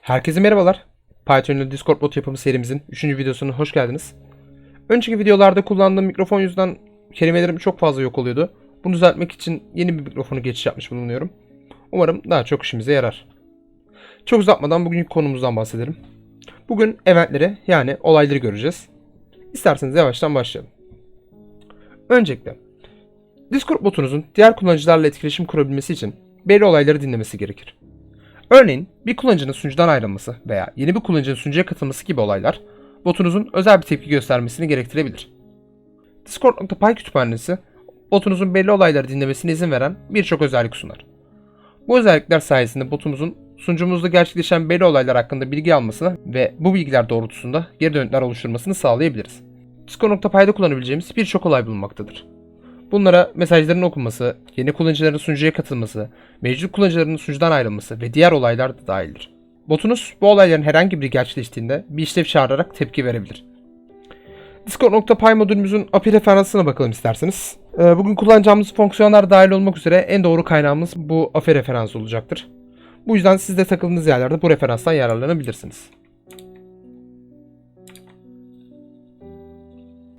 Herkese merhabalar. Python'lu Discord bot yapımı serimizin 3. videosuna hoş geldiniz. Önceki videolarda kullandığım mikrofon yüzünden kelimelerim çok fazla yok oluyordu. Bunu düzeltmek için yeni bir mikrofonu geçiş yapmış bulunuyorum. Umarım daha çok işimize yarar. Çok uzatmadan bugünkü konumuzdan bahsedelim. Bugün eventleri yani olayları göreceğiz. İsterseniz yavaştan başlayalım. Öncelikle Discord botunuzun diğer kullanıcılarla etkileşim kurabilmesi için belli olayları dinlemesi gerekir. Örneğin bir kullanıcının sunucudan ayrılması veya yeni bir kullanıcının sunucuya katılması gibi olaylar botunuzun özel bir tepki göstermesini gerektirebilir. Discord.py kütüphanesi botunuzun belli olayları dinlemesine izin veren birçok özellik sunar. Bu özellikler sayesinde botumuzun sunucumuzda gerçekleşen belli olaylar hakkında bilgi almasını ve bu bilgiler doğrultusunda geri dönütler oluşturmasını sağlayabiliriz. Discord.py'de kullanabileceğimiz birçok olay bulunmaktadır. Bunlara mesajların okunması, yeni kullanıcıların sunucuya katılması, mevcut kullanıcıların sunucudan ayrılması ve diğer olaylar da dahildir. Botunuz bu olayların herhangi biri gerçekleştiğinde bir işlev çağırarak tepki verebilir. Discord.py modülümüzün API referansına bakalım isterseniz. Ee, Bugün kullanacağımız fonksiyonlar dahil olmak üzere en doğru kaynağımız bu API referansı olacaktır. Bu yüzden siz de takıldığınız yerlerde bu referanstan yararlanabilirsiniz.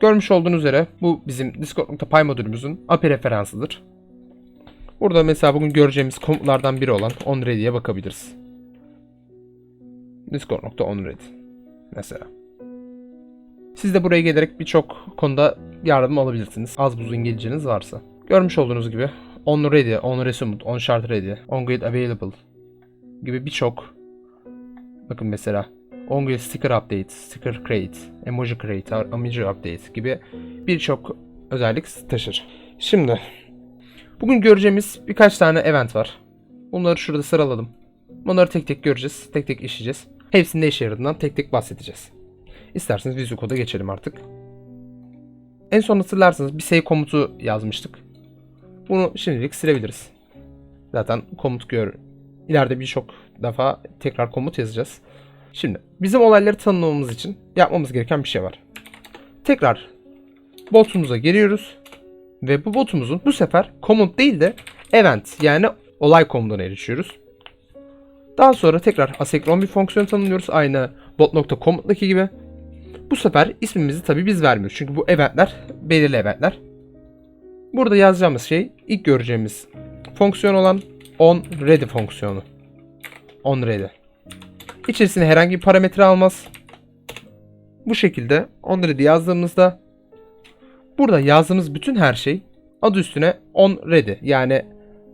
Görmüş olduğunuz üzere bu bizim Discord.py modülümüzün API referansıdır. Burada mesela bugün göreceğimiz komutlardan biri olan onReady'ye bakabiliriz. Discord.onReady mesela. Siz de buraya gelerek birçok konuda yardım alabilirsiniz. Az buz İngilizceniz varsa. Görmüş olduğunuz gibi onReady, onResumed, onChartReady, onGrid Available gibi birçok bakın mesela OnGrid Sticker Update, Sticker Create, Emoji Create, Emoji Update gibi birçok özellik taşır. Şimdi bugün göreceğimiz birkaç tane event var. Bunları şurada sıraladım. Bunları tek tek göreceğiz, tek tek işleyeceğiz. Hepsinin ne işe yaradığından tek tek bahsedeceğiz. İsterseniz Visual Code'a geçelim artık. En son hatırlarsanız bir save komutu yazmıştık. Bunu şimdilik silebiliriz. Zaten komut gör. İleride birçok defa tekrar komut yazacağız. Şimdi bizim olayları tanımlamamız için yapmamız gereken bir şey var. Tekrar botumuza giriyoruz. Ve bu botumuzun bu sefer komut değil de event yani olay komutuna erişiyoruz. Daha sonra tekrar asenkron bir fonksiyon tanımlıyoruz. Aynı bot.comut'daki gibi. Bu sefer ismimizi tabii biz vermiyoruz. Çünkü bu eventler belirli eventler. Burada yazacağımız şey ilk göreceğimiz fonksiyon olan onReady fonksiyonu. onReady. İçerisine herhangi bir parametre almaz. Bu şekilde onReady yazdığımızda burada yazdığımız bütün her şey adı üstüne onReady yani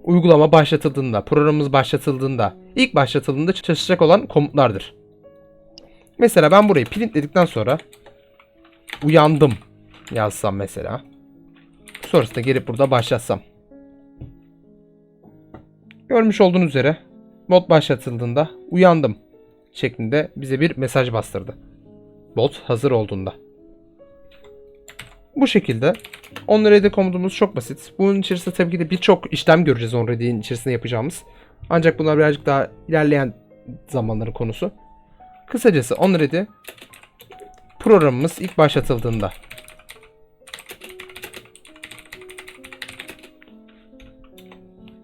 uygulama başlatıldığında, programımız başlatıldığında, ilk başlatıldığında çalışacak olan komutlardır. Mesela ben burayı print dedikten sonra uyandım yazsam mesela. Sonrasında gelip burada başlatsam. Görmüş olduğunuz üzere mod başlatıldığında uyandım şeklinde bize bir mesaj bastırdı. Bot hazır olduğunda. Bu şekilde onReady komutumuz çok basit. Bunun içerisinde tabii ki de birçok işlem göreceğiz onReady'nin içerisinde yapacağımız. Ancak bunlar birazcık daha ilerleyen zamanların konusu. Kısacası onReady programımız ilk başlatıldığında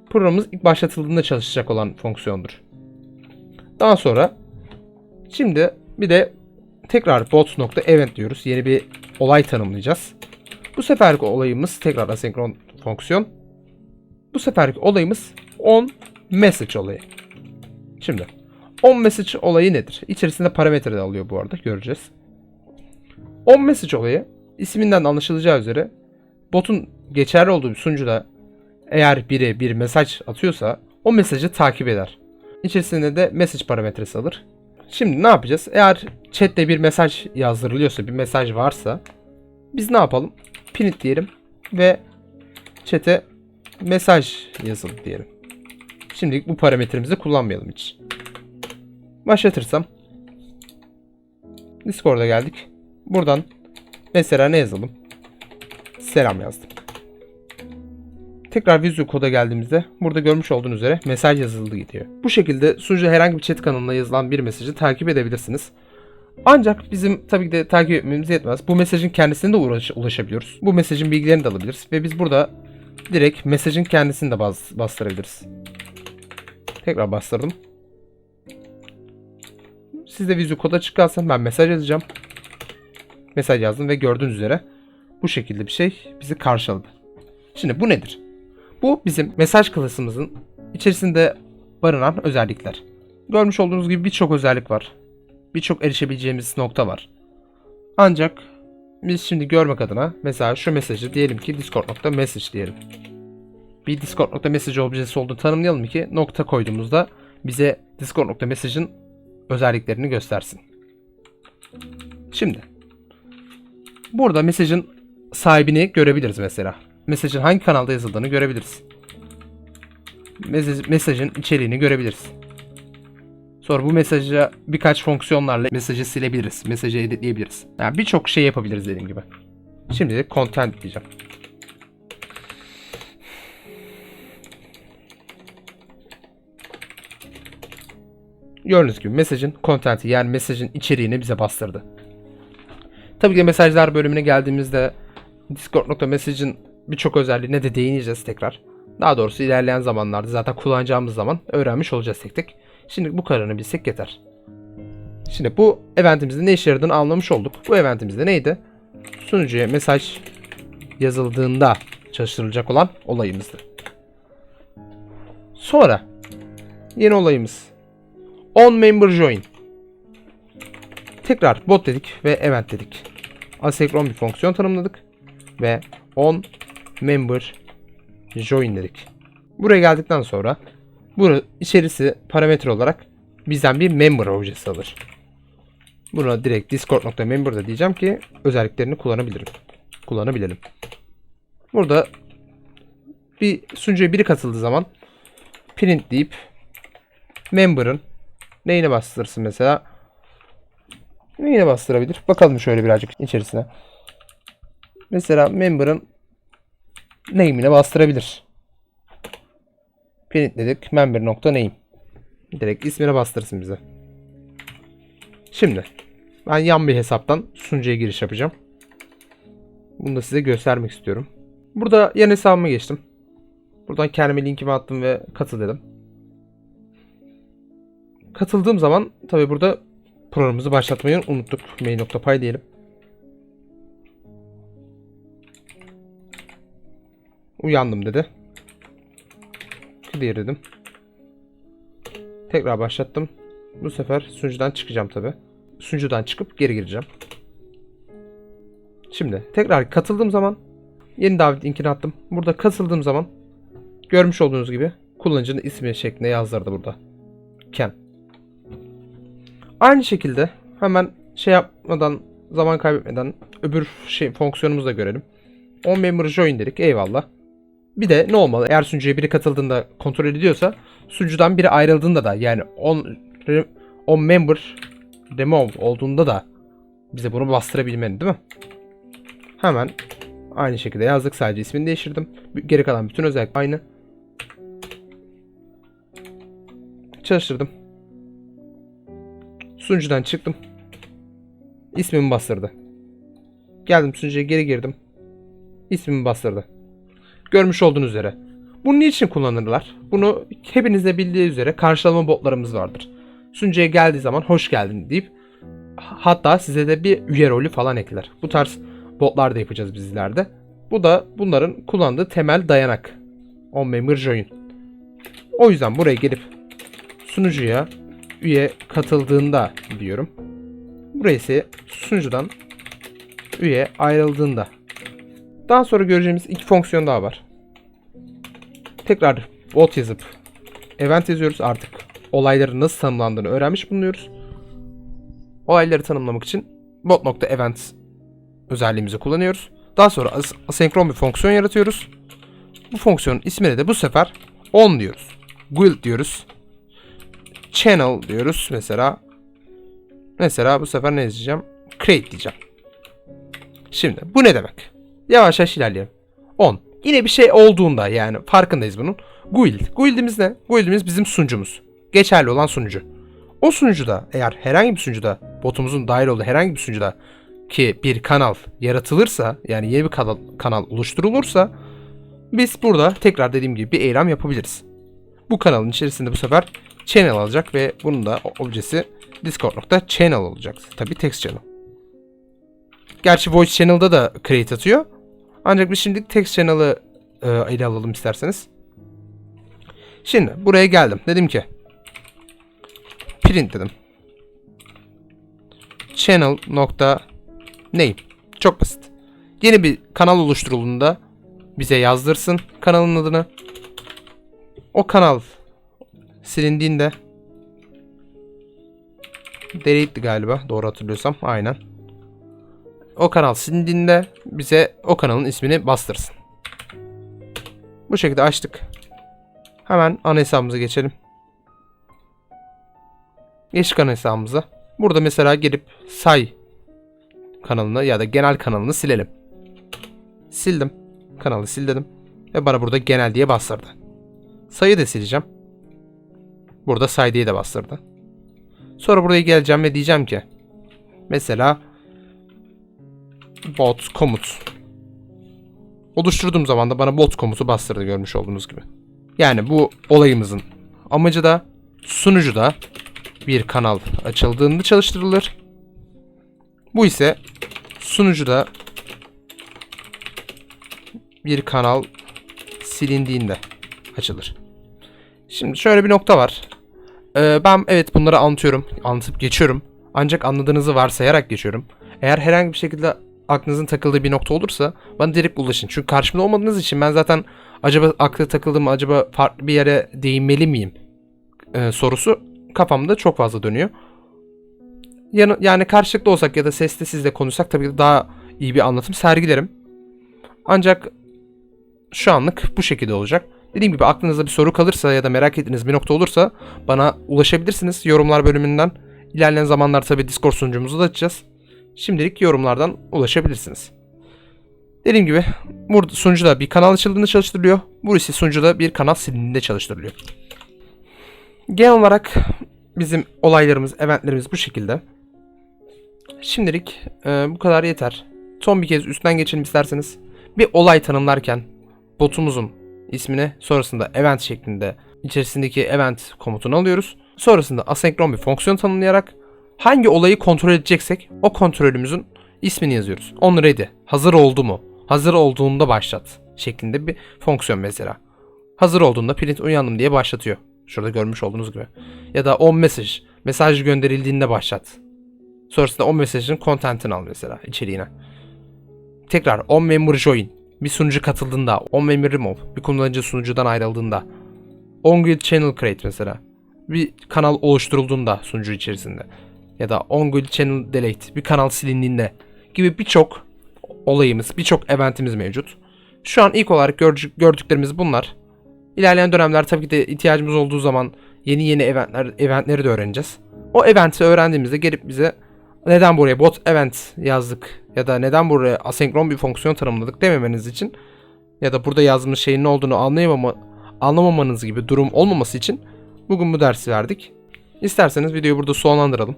programımız ilk başlatıldığında çalışacak olan fonksiyondur. Daha sonra şimdi bir de tekrar bot.event diyoruz. Yeni bir olay tanımlayacağız. Bu seferki olayımız tekrar asenkron fonksiyon. Bu seferki olayımız on message olayı. Şimdi on message olayı nedir? İçerisinde parametre de alıyor bu arada göreceğiz. On message olayı isminden anlaşılacağı üzere botun geçerli olduğu bir sunucuda eğer biri bir mesaj atıyorsa o mesajı takip eder. İçerisinde de message parametresi alır. Şimdi ne yapacağız? Eğer chatte bir mesaj yazdırılıyorsa, bir mesaj varsa biz ne yapalım? Print diyelim ve chat'e mesaj yazalım diyelim. Şimdilik bu parametremizi kullanmayalım hiç. Başlatırsam Discord'a geldik. Buradan mesela ne yazalım? Selam yazdım. Tekrar Visual Code'a geldiğimizde burada görmüş olduğunuz üzere mesaj yazıldı gidiyor. Bu şekilde sunucu herhangi bir chat kanalına yazılan bir mesajı takip edebilirsiniz. Ancak bizim tabii ki de takip etmemiz yetmez. Bu mesajın kendisine de ulaş- ulaşabiliyoruz. Bu mesajın bilgilerini de alabiliriz. Ve biz burada direkt mesajın kendisini de bas- bastırabiliriz. Tekrar bastırdım. Siz de vizyo koda çıkarsın. Ben mesaj yazacağım. Mesaj yazdım ve gördüğünüz üzere bu şekilde bir şey bizi karşıladı. Şimdi bu nedir? Bu bizim mesaj klasımızın içerisinde barınan özellikler. Görmüş olduğunuz gibi birçok özellik var. Birçok erişebileceğimiz nokta var. Ancak biz şimdi görmek adına mesela şu mesajı diyelim ki discord.message diyelim. Bir discord.message objesi olduğunu tanımlayalım ki nokta koyduğumuzda bize discord.message'ın özelliklerini göstersin. Şimdi burada mesajın sahibini görebiliriz mesela. Mesajın hangi kanalda yazıldığını görebiliriz. Mesaj, mesajın içeriğini görebiliriz. Sonra bu mesaja birkaç fonksiyonlarla mesajı silebiliriz. Mesajı editleyebiliriz. Yani birçok şey yapabiliriz dediğim gibi. Şimdi de content diyeceğim. Gördüğünüz gibi mesajın content'i yani mesajın içeriğini bize bastırdı. Tabii ki mesajlar bölümüne geldiğimizde Discord.message'in birçok özelliğine de değineceğiz tekrar. Daha doğrusu ilerleyen zamanlarda zaten kullanacağımız zaman öğrenmiş olacağız tek tek. Şimdi bu kadarını bilsek yeter. Şimdi bu eventimizde ne işe yaradığını anlamış olduk. Bu eventimizde neydi? Sunucuya mesaj yazıldığında çalıştırılacak olan olayımızdı. Sonra yeni olayımız on member join. Tekrar bot dedik ve event dedik. Asenkron bir fonksiyon tanımladık ve on member join dedik. Buraya geldikten sonra bunu içerisi parametre olarak bizden bir member objesi alır. Buna direkt discord.member da diyeceğim ki özelliklerini kullanabilirim. Kullanabilelim. Burada bir sunucuya biri katıldığı zaman print deyip member'ın neyine bastırsın mesela neyine bastırabilir? Bakalım şöyle birazcık içerisine. Mesela member'ın name'ine bastırabilir. Print dedik. Member.name. Direkt ismine bastırsın bize. Şimdi ben yan bir hesaptan sunucuya giriş yapacağım. Bunu da size göstermek istiyorum. Burada yan hesabıma geçtim. Buradan kendime linkimi attım ve katıl dedim. Katıldığım zaman tabi burada programımızı başlatmayı unuttuk. Mail.py diyelim. Uyandım dedi. Clear dedim. Tekrar başlattım. Bu sefer sunucudan çıkacağım tabi. Sunucudan çıkıp geri gireceğim. Şimdi tekrar katıldığım zaman yeni davet linkini attım. Burada katıldığım zaman görmüş olduğunuz gibi kullanıcının ismi şeklinde yazdırdı burada. Ken. Aynı şekilde hemen şey yapmadan zaman kaybetmeden öbür şey fonksiyonumuzu da görelim. On member join dedik. Eyvallah. Bir de ne olmalı? Eğer sunucuya biri katıldığında kontrol ediyorsa sunucudan biri ayrıldığında da yani on, on member remove olduğunda da bize bunu bastırabilmeli değil mi? Hemen aynı şekilde yazdık. Sadece ismini değiştirdim. Geri kalan bütün özellik aynı. Çalıştırdım. Sunucudan çıktım. İsmimi bastırdı. Geldim sunucuya geri girdim. İsmimi bastırdı. Görmüş olduğunuz üzere. Bunu niçin kullanırlar? Bunu hepiniz de bildiği üzere karşılama botlarımız vardır. Sunucuya geldiği zaman hoş geldin deyip hatta size de bir üye rolü falan ekler. Bu tarz botlar da yapacağız biz ileride. Bu da bunların kullandığı temel dayanak. On member join. O yüzden buraya gelip sunucuya üye katıldığında diyorum. Buraya ise sunucudan üye ayrıldığında. Daha sonra göreceğimiz iki fonksiyon daha var. Tekrar bot yazıp event yazıyoruz artık. Olayların nasıl tanımlandığını öğrenmiş bulunuyoruz. Olayları tanımlamak için bot.event özelliğimizi kullanıyoruz. Daha sonra as- asenkron bir fonksiyon yaratıyoruz. Bu fonksiyonun ismine de bu sefer on diyoruz. Guild diyoruz. Channel diyoruz mesela. Mesela bu sefer ne yazacağım? Create diyeceğim. Şimdi bu ne demek? Yavaş yavaş ilerleyelim. 10. Yine bir şey olduğunda yani farkındayız bunun. Guild. Guild'imiz ne? Guild'imiz bizim sunucumuz. Geçerli olan sunucu. O sunucuda eğer herhangi bir sunucuda botumuzun dahil olduğu herhangi bir sunucuda ki bir kanal yaratılırsa yani yeni bir kanal, kanal oluşturulursa biz burada tekrar dediğim gibi bir eylem yapabiliriz. Bu kanalın içerisinde bu sefer channel alacak ve bunun da objesi discord.channel olacak. Tabii text channel. Gerçi voice channel'da da create atıyor. Ancak biz şimdi text channel'ı e, ele alalım isterseniz. Şimdi buraya geldim. Dedim ki print dedim. Channel nokta name. Çok basit. Yeni bir kanal oluşturulduğunda bize yazdırsın kanalın adını. O kanal silindiğinde delete'di galiba doğru hatırlıyorsam aynen. O kanal silindiğinde bize o kanalın ismini bastırsın. Bu şekilde açtık. Hemen ana hesabımıza geçelim. Geçtik ana hesabımıza. Burada mesela gelip say kanalını ya da genel kanalını silelim. Sildim. Kanalı sil dedim. Ve bana burada genel diye bastırdı. Sayı da sileceğim. Burada say diye de bastırdı. Sonra buraya geleceğim ve diyeceğim ki mesela bot komut oluşturduğum zaman da bana bot komutu bastırdı görmüş olduğunuz gibi. Yani bu olayımızın amacı da sunucuda bir kanal açıldığında çalıştırılır. Bu ise sunucuda bir kanal silindiğinde açılır. Şimdi şöyle bir nokta var. Ee, ben evet bunları anlatıyorum, anlatıp geçiyorum. Ancak anladığınızı varsayarak geçiyorum. Eğer herhangi bir şekilde aklınızın takıldığı bir nokta olursa bana direkt ulaşın. Çünkü karşımda olmadığınız için ben zaten acaba aklı takıldım mı, acaba farklı bir yere değinmeli miyim ee, sorusu kafamda çok fazla dönüyor. Yani, yani karşılıklı olsak ya da sesli sizle konuşsak tabii ki daha iyi bir anlatım sergilerim. Ancak şu anlık bu şekilde olacak. Dediğim gibi aklınızda bir soru kalırsa ya da merak ettiğiniz bir nokta olursa bana ulaşabilirsiniz yorumlar bölümünden. İlerleyen zamanlar tabii Discord sunucumuzu da açacağız. Şimdilik yorumlardan ulaşabilirsiniz. Dediğim gibi burada sunucuda bir kanal açıldığında çalıştırılıyor. Burası sunucuda bir kanal silindiğinde çalıştırılıyor. Genel olarak bizim olaylarımız, eventlerimiz bu şekilde. Şimdilik e, bu kadar yeter. Son bir kez üstten geçelim isterseniz. Bir olay tanımlarken botumuzun ismini sonrasında event şeklinde içerisindeki event komutunu alıyoruz. Sonrasında asenkron bir fonksiyon tanımlayarak hangi olayı kontrol edeceksek o kontrolümüzün ismini yazıyoruz. On ready. Hazır oldu mu? Hazır olduğunda başlat şeklinde bir fonksiyon mesela. Hazır olduğunda print uyandım diye başlatıyor. Şurada görmüş olduğunuz gibi. Ya da on message. Mesaj gönderildiğinde başlat. Sonrasında o mesajın content'ini al mesela içeriğine. Tekrar on member join. Bir sunucu katıldığında, on member remove. Bir kullanıcı sunucudan ayrıldığında. On grid channel create mesela. Bir kanal oluşturulduğunda sunucu içerisinde. Ya da on grid channel delete. Bir kanal silindiğinde. Gibi birçok olayımız, birçok eventimiz mevcut. Şu an ilk olarak gör- gördüklerimiz bunlar. İlerleyen dönemler tabii ki de ihtiyacımız olduğu zaman yeni yeni eventler, eventleri de öğreneceğiz. O eventi öğrendiğimizde gelip bize neden buraya bot event yazdık ya da neden buraya asenkron bir fonksiyon tanımladık dememeniz için ya da burada yazdığımız şeyin ne olduğunu anlayamama, anlamamanız gibi durum olmaması için bugün bu dersi verdik. İsterseniz videoyu burada sonlandıralım.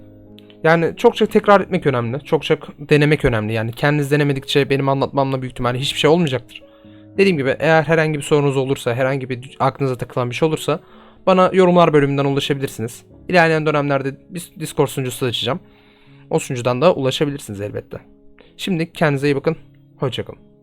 Yani çok çok tekrar etmek önemli. Çok çok denemek önemli. Yani kendiniz denemedikçe benim anlatmamla büyük ihtimalle hiçbir şey olmayacaktır. Dediğim gibi eğer herhangi bir sorunuz olursa, herhangi bir aklınıza takılan bir şey olursa bana yorumlar bölümünden ulaşabilirsiniz. İlerleyen dönemlerde Discord sunucusu açacağım. O sunucudan da ulaşabilirsiniz elbette. Şimdi kendinize iyi bakın. Hoşçakalın.